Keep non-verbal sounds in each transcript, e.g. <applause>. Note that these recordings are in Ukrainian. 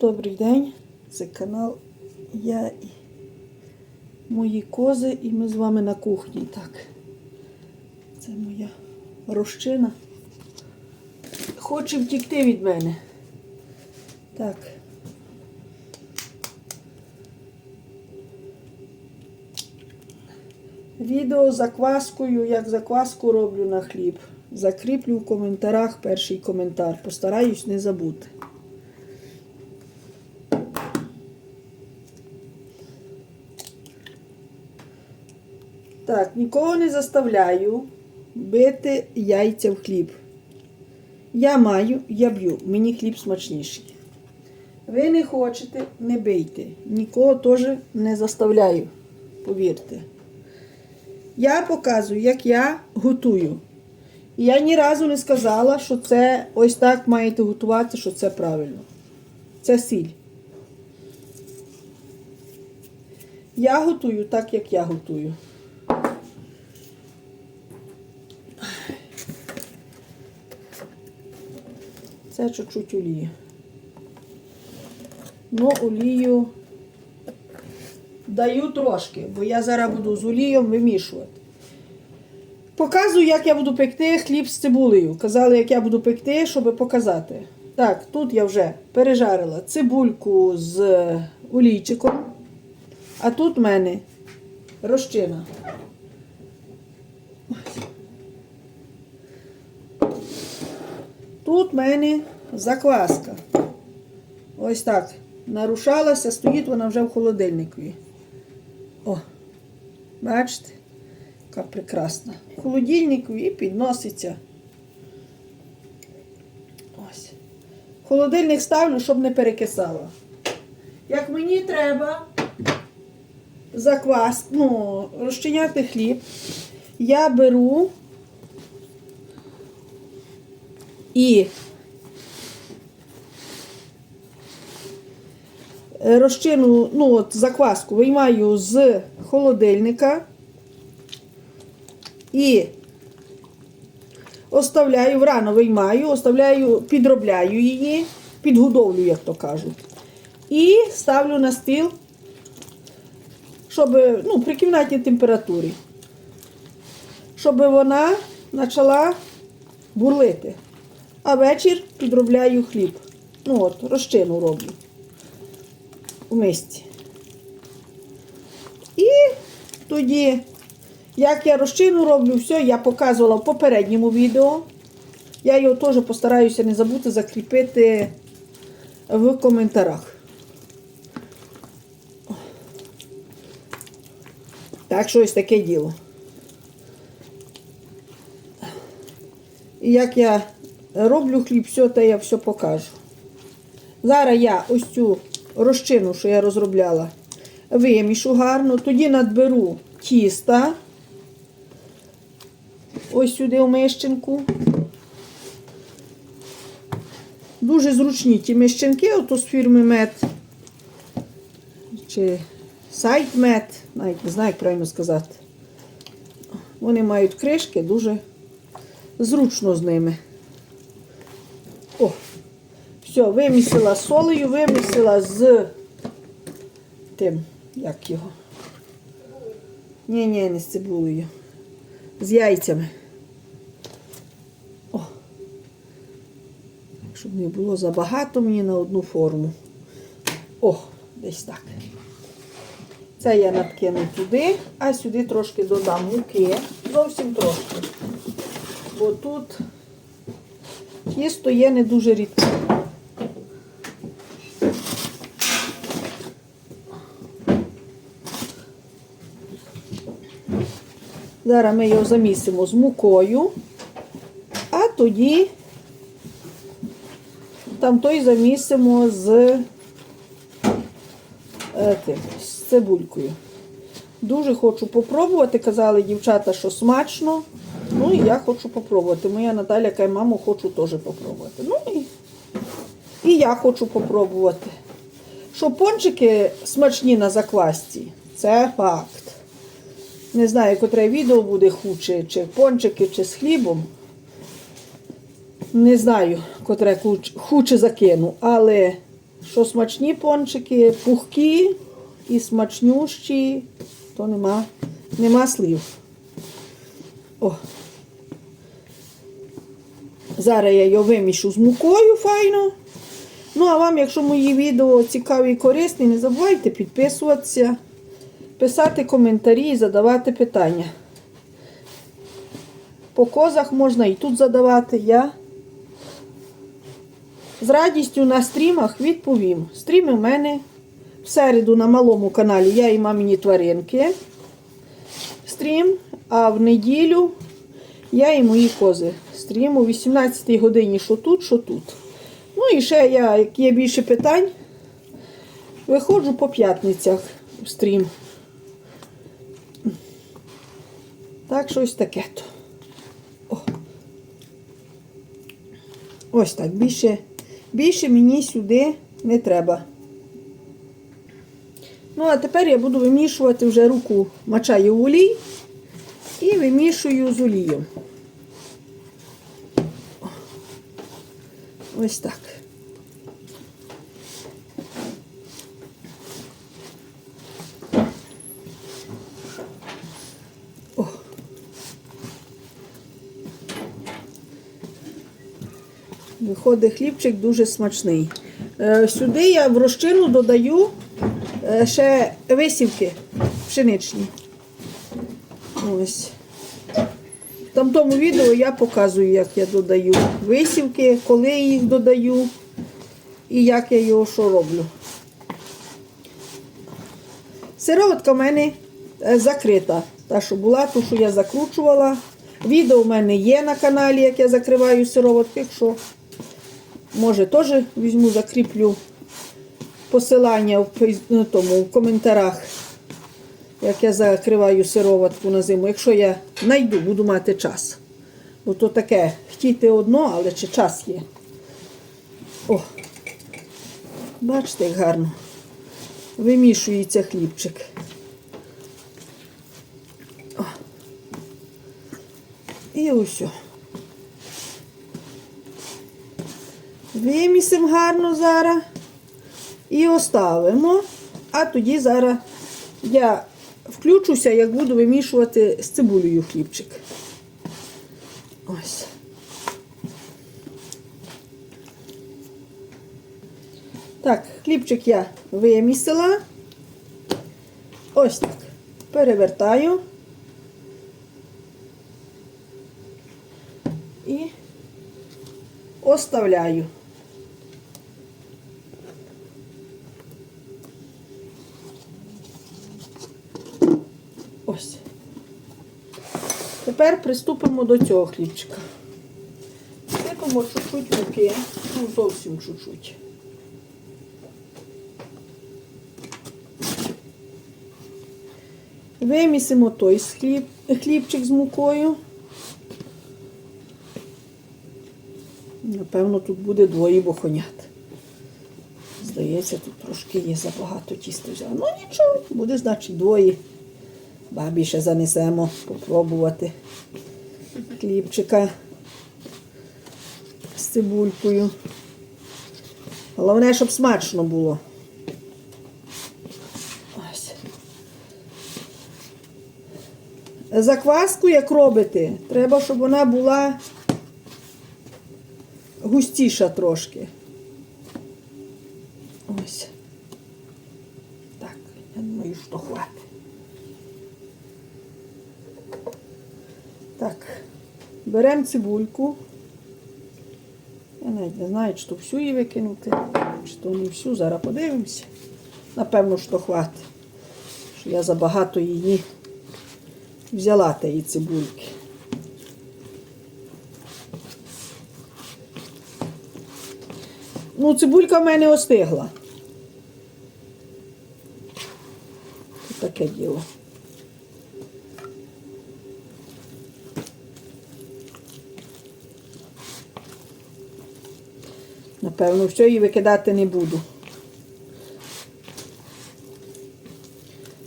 Добрий день, це канал Я і мої кози, і ми з вами на кухні. Так, це моя розчина. Хоче втікти від мене. Так. Відео закваскою, як закваску роблю на хліб. Закріплю в коментарях перший коментар. Постараюсь не забути. Так, нікого не заставляю бити яйця в хліб. Я маю, я б'ю, мені хліб смачніший. Ви не хочете, не бийте. Нікого теж не заставляю, повірте. Я показую, як я готую. І я ні разу не сказала, що це ось так маєте готувати, що це правильно. Це сіль. Я готую так, як я готую. Це чуть-чуть олії. Ну, олію даю трошки, бо я зараз буду з олієм вимішувати. Показую, як я буду пекти хліб з цибулею. Казали, як я буду пекти, щоб показати. Так, тут я вже пережарила цибульку з олійчиком. А тут в мене розчина. Тут в мене закваска. Ось так. Нарушалася, стоїть вона вже в холодильнику. О, бачите? Яка прекрасна. В холодильнику і підноситься. Холодильник ставлю, щоб не перекисала. Як мені треба заквас, ну, розчиняти хліб, я беру і розчину, ну от закваску виймаю з холодильника і оставляю, врано виймаю, оставляю, підробляю її, підгодовлю, як то кажуть. І ставлю на стіл, щоб ну, при кімнатній температурі, щоб вона почала бурлити. А вечір підробляю хліб. Ну от, розчину роблю у мисці. І тоді, як я розчину роблю, все, я показувала в попередньому відео. Я його теж постараюся не забути закріпити в коментарях. Так, що ось таке діло. І як я роблю хліб, все, то я все покажу. Зараз я ось цю розчину, що я розробляла, вимішу гарно, тоді надберу тіста, ось сюди в мищенку. Дуже зручні ті мищенки, ото з фірми мед. Чи сайт мед, навіть не знаю, як правильно сказати. Вони мають кришки, дуже зручно з ними. О, все, вимісила солею, вимісила з тим, як його. Ні, ні, не з цибулею. З яйцями. О. Щоб не було забагато мені на одну форму. О, десь так. Це я надкину туди, а сюди трошки додам муки. Зовсім трошки. Бо тут тісто є не дуже рідке. Зараз ми його замісимо з мукою, а тоді там той замісимо з, е, з цибулькою. Дуже хочу попробувати. Казали дівчата, що смачно. Ну і я хочу попробувати. Моя Наталя каже, маму, хочу теж попробувати. Ну і, і я хочу попробувати. Що пончики смачні на заквасці, це факт. Не знаю, котре відео буде хуче, чи пончики, чи з хлібом. Не знаю, котре хуче закину, але що смачні пончики, пухкі і смачнющі, то нема, нема слів. О. Зараз я його вимішу з мукою файно. Ну, а вам, якщо мої відео цікаві і корисні, не забувайте підписуватися, писати коментарі і задавати питання. По козах можна і тут задавати. Я з радістю на стрімах відповім. Стріми в мене в середу на малому каналі я і мамині тваринки. Стрім, а в неділю я і мої кози. Стрім о 18 годині, що тут, що тут. Ну і ще я, як є більше питань, виходжу по п'ятницях в стрім. Так, щось таке то. Ось так. Більше, більше мені сюди не треба. Ну, а тепер я буду вимішувати вже руку мачаю в олій і вимішую з олією. Ось так. О. Виходить хлібчик дуже смачний. Е, Сюди я в розчину додаю е, ще висівки пшеничні. Ось. Там тому відео я показую, як я додаю висівки, коли їх додаю і як я його що роблю. Сироватка в мене е, закрита. Та, що була, ту, що я закручувала. Відео в мене є на каналі, як я закриваю сироватку. Якщо може теж візьму, закріплю посилання в, ну, тому, в коментарях, як я закриваю сироватку на зиму. Якщо я знайду, буду мати час. Бо то таке, хотіти одно, але чи час є. О, бачите, як гарно. Вимішується хлібчик. О. І ось. Вимісимо гарно зараз і оставимо. А тоді зараз я включуся, як буду вимішувати з цибулею хлібчик. Ось. Так, хлібчик я вимісила. Ось так. Перевертаю. І оставляю. Ось. Тепер приступимо до цього хлібчика. Сипемо чуть-чуть муки, ну зовсім чуть-чуть. Вимісимо той хліб, хлібчик з мукою. Напевно, тут буде двоє бохонят. Здається, тут трошки є забагато тіста взяла. Ну нічого, буде, значить, двоє. Бабі ще занесемо попробувати хлібчика з цибулькою. Головне, щоб смачно було. Ось. Закваску, як робите, треба, щоб вона була густіша трошки. Ось. Так, я думаю, що хватить. Так, беремо цибульку. Я навіть не знаю, чи то всю її викинути, чи то не всю. Зараз подивимося. Напевно, що хватить. Що я забагато її взяла тієї цибульки. Ну, цибулька в мене остигла. Таке діло. напевно, що її викидати не буду.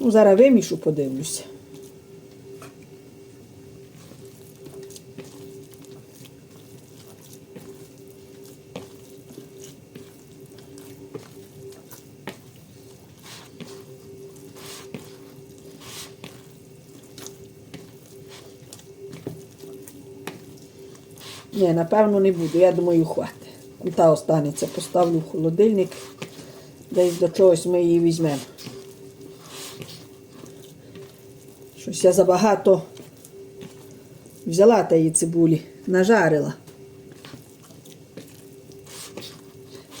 Ну, Зараз вимішу, подивлюся. Ні, напевно, не буду, я думаю, хватить. Та останеться, поставлю в холодильник. Десь до чогось ми її візьмемо. Щось я забагато взяла тієї цибулі, нажарила.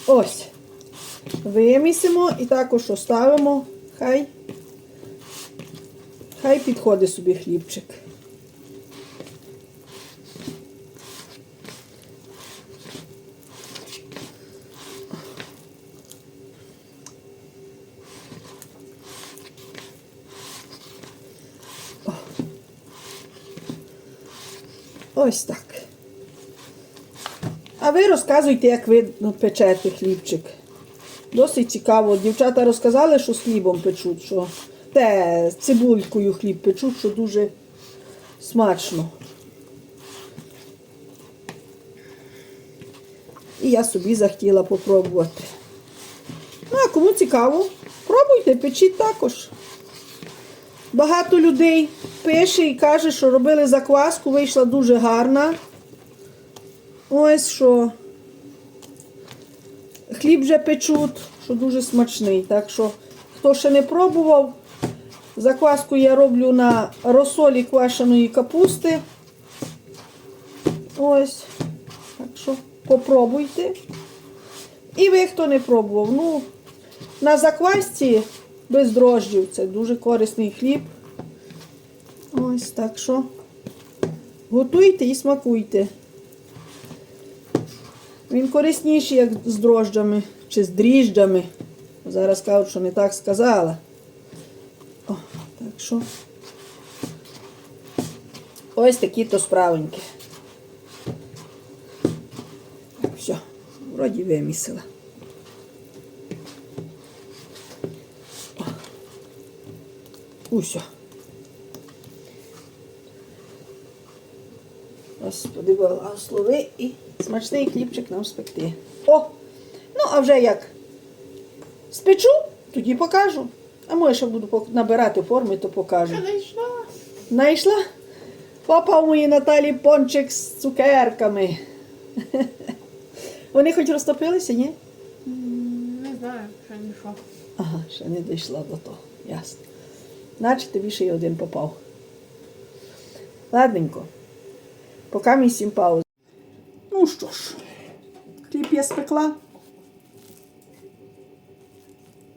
Ось. Вимісимо і також оставимо. Хай. Хай підходить собі хлібчик. Ось так. А ви розказуйте, як ви печете хлібчик. Досить цікаво. Дівчата розказали, що з хлібом печуть, що те з цибулькою хліб печуть, що дуже смачно. І я собі захотіла попробувати. Ну, а кому цікаво, пробуйте, печіть також. Багато людей пише і каже, що робили закваску, вийшла дуже гарна. Ось що. Хліб вже печуть, що дуже смачний. Так що, хто ще не пробував, закваску я роблю на розсолі квашеної капусти. Ось. Так що попробуйте. І ви, хто не пробував, ну, на заквасці без дрожджів. Це дуже корисний хліб. Ось так що готуйте і смакуйте. Він корисніший, як з дрожджами чи з дріжджами. Зараз кажуть, що не так сказала. О, так що. Ось такі то справеньки. Все, вроді вимісила. Усьо. Господи, благослови і смачний хлібчик нам спекти. О! Ну, а вже як спечу, тоді покажу. А може, ще буду набирати форми, то покажу. Знайшла. Знайшла? Попав мої Наталі пончик з цукерками. <laughs> Вони хоч розтопилися, ні? Не знаю, не що. Ага, ще не дійшла до того. Ясно. Значить, тобі ще й один попав. Ладненько. Поки мій сім пауз. Ну що ж, хліб я спекла.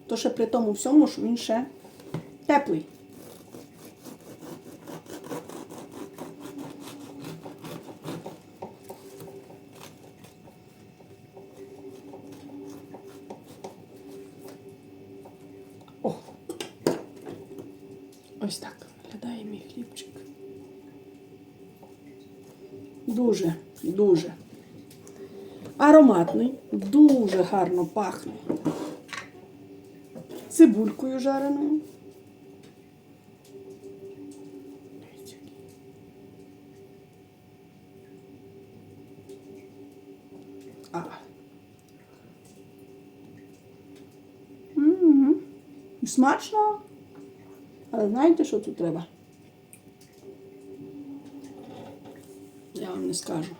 То ще при тому всьому, що він ще теплий. О! Ось так виглядає мій хлібчик. Дуже, дуже ароматний, дуже гарно пахне. Цибулькою жареною. А. І Смачно. Але знаєте, що тут треба? Я вам не скажу.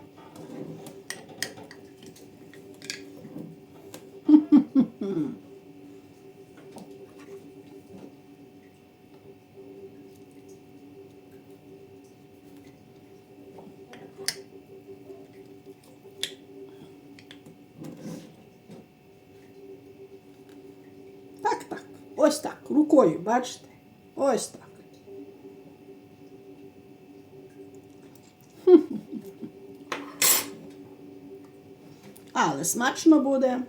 Так, так. Ось так. Рукою, бачите? Ось так. <laughs> Але смачно буде.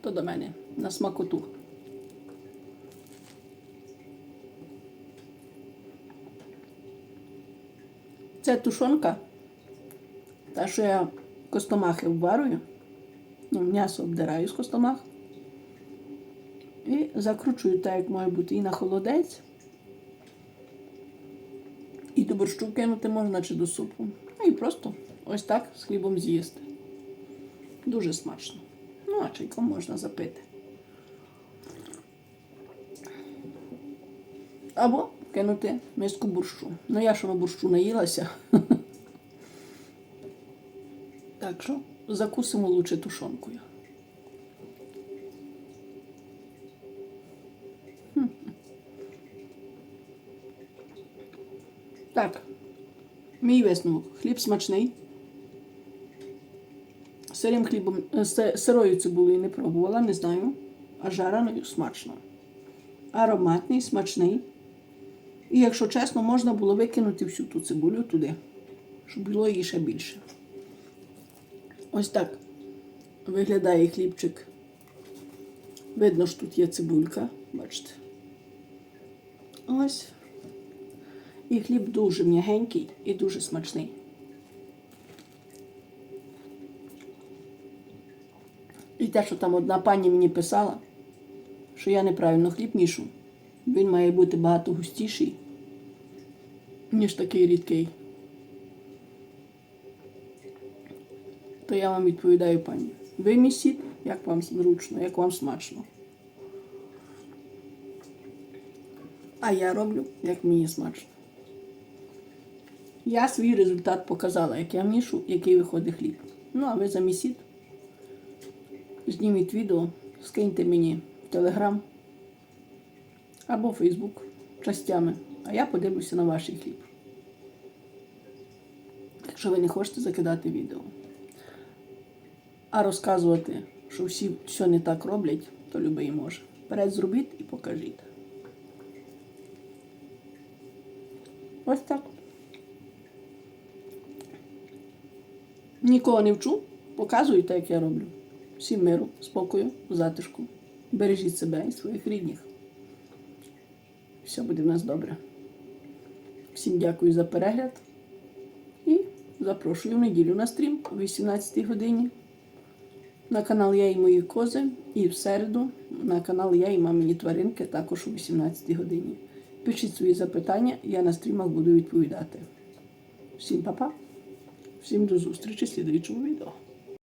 Хто до мене на смакоту? Це тушонка. Та, що я костомахи обварую, ну, м'ясо обдираю з костомах. І закручую так, як має бути, і на холодець. І до борщу кинути можна чи до супу. Ну і просто ось так з хлібом з'їсти. Дуже смачно. Ну, а чайком можна запити. Або кинути миску борщу. Ну я ж на борщу наїлася. <laughs> Так що закусимо лучше тушонкою. Так. Мій висновок. Хліб смачний. Сирим хлібом, е, сирою цибулею не пробувала, не знаю. А жареною смачно. Ароматний, смачний. І якщо чесно, можна було викинути всю ту цибулю туди, щоб було її ще більше. Ось так виглядає хлібчик. Видно, що тут є цибулька, бачите. Ось. І хліб дуже м'ягенький і дуже смачний. Те, що там одна пані мені писала, що я неправильно хліб мішу. Він має бути багато густіший, ніж такий рідкий. То я вам відповідаю, пані. Ви місіть, як вам зручно, як вам смачно. А я роблю, як мені смачно. Я свій результат показала, як я мішу, який виходить хліб. Ну, а ви замісіть. Зніміть відео, скиньте мені в Телеграм або Фейсбук частями, а я подивлюся на ваш хліб. Якщо ви не хочете закидати відео. А розказувати, що всі все не так роблять, то любий може. Вперед зробіть і покажіть. Ось так. Нікого не вчу, показую так, як я роблю. Всім миру, спокою, затишку. Бережіть себе і своїх рідних. Все буде в нас добре. Всім дякую за перегляд. І запрошую в неділю на стрім о 18 годині. На канал Я і мої кози. І в середу на канал Я і мамині тваринки також о 18 годині. Пишіть свої запитання, я на стрімах буду відповідати. Всім па-па, всім до зустрічі в слідуючому відео.